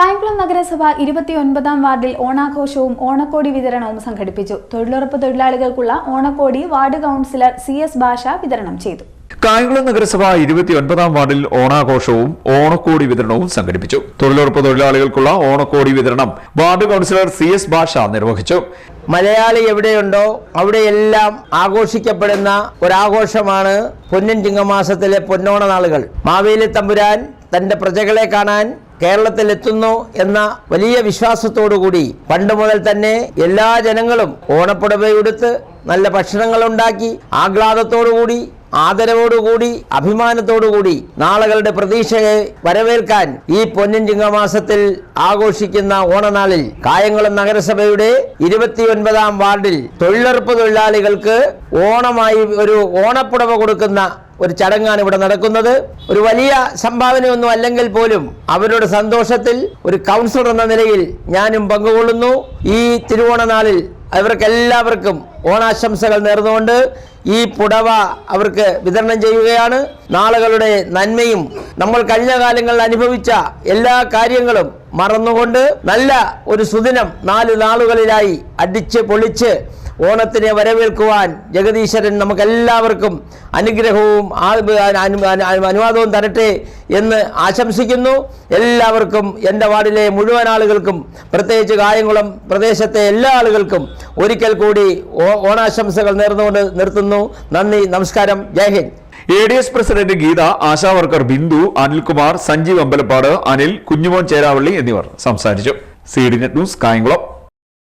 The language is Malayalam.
കായംകുളം നഗരസഭ ഇരുപത്തിയൊൻപതാം വാർഡിൽ ഓണാഘോഷവും ഓണക്കോടി വിതരണവും സംഘടിപ്പിച്ചു. തൊഴിലുറപ്പ് തൊഴിലാളികൾക്കുള്ള ഓണക്കോടി വാർഡ് കൗൺസിലർ സി എസ് ഭാഷ വിതരണം ചെയ്തു. കായംകുളം നഗരസഭ ഇരുപത്തിയൊൻപതാം വാർഡിൽ ഓണാഘോഷവും ഓണക്കോടി വിതരണവും സംഘടിപ്പിച്ചു. തൊഴിലുറപ്പ് തൊഴിലാളികൾക്കുള്ള ഓണക്കോടി വിതരണം വാർഡ് കൗൺസിലർ സി എസ് ഭാഷ നിർവഹിച്ചു. മലയാളി എവിടെയുണ്ടോ അവിടെയെല്ലാം ആഘോഷിക്കപ്പെടുന്ന ഒരാഘോഷമാണ് പൊന്നൻ ചിങ്ങമാസത്തിലെ പൊന്നോണ നാളുകൾ മാവേലി തമ്പുരാൻ തന്റെ പ്രജകളെ കാണാൻ കേരളത്തിൽ എത്തുന്നു എന്ന വലിയ വിശ്വാസത്തോടുകൂടി പണ്ട് മുതൽ തന്നെ എല്ലാ ജനങ്ങളും ഓണപ്പുടവയുടുത്ത് നല്ല ഭക്ഷണങ്ങൾ ഉണ്ടാക്കി ആഹ്ലാദത്തോടുകൂടി ആദരവോടുകൂടി അഭിമാനത്തോടുകൂടി നാളുകളുടെ പ്രതീക്ഷയെ വരവേൽക്കാൻ ഈ പൊന്നിൻ ചിങ്ങമാസത്തിൽ ആഘോഷിക്കുന്ന ഓണനാളിൽ കായംകുളം നഗരസഭയുടെ ഇരുപത്തിയൊൻപതാം വാർഡിൽ തൊഴിലുറപ്പ് തൊഴിലാളികൾക്ക് ഓണമായി ഒരു ഓണപ്പുടവ കൊടുക്കുന്ന ഒരു ചടങ്ങാണ് ഇവിടെ നടക്കുന്നത്. ഒരു വലിയ സംഭാവനയൊന്നും അല്ലെങ്കിൽ പോലും അവരുടെ സന്തോഷത്തിൽ ഒരു കൗൺസിലർ എന്ന നിലയിൽ ഞാനും പങ്കുകൊള്ളുന്നു. ഈ തിരുവോണ നാളിൽ അവർക്ക് എല്ലാവർക്കും ഓണാശംസകൾ നേർന്നുകൊണ്ട് ഈ പുടവ അവർക്ക് വിതരണം ചെയ്യുകയാണ്. നാളുകളുടെ നന്മയും നമ്മൾ കഴിഞ്ഞ കാലങ്ങളിൽ അനുഭവിച്ച എല്ലാ കാര്യങ്ങളും മറന്നുകൊണ്ട് നല്ല ഒരു സുദിനം നാല് നാളുകളിലായി അടിച്ച് പൊളിച്ച് ഓണത്തിനെ വരവേൽക്കുവാൻ ജഗദീശ്വരൻ നമുക്കെല്ലാവർക്കും അനുഗ്രഹവും അനുവാദവും തരട്ടെ എന്ന് ആശംസിക്കുന്നു. എല്ലാവർക്കും എന്റെ വാർഡിലെ മുഴുവൻ ആളുകൾക്കും പ്രത്യേകിച്ച് കായംകുളം പ്രദേശത്തെ എല്ലാ ആളുകൾക്കും ഒരിക്കൽ കൂടി ഓണാശംസകൾ നേർന്നുകൊണ്ട് നിർത്തുന്നു. നന്ദി നമസ്കാരം. Jai Hind. A D S president Geetha Asha worker Bindu Anilkumar Sanjeev Ambalappad Anil Kunjumon Cheravally എന്നിവർ സംസാരിച്ചു. C D net news Kayamkulam.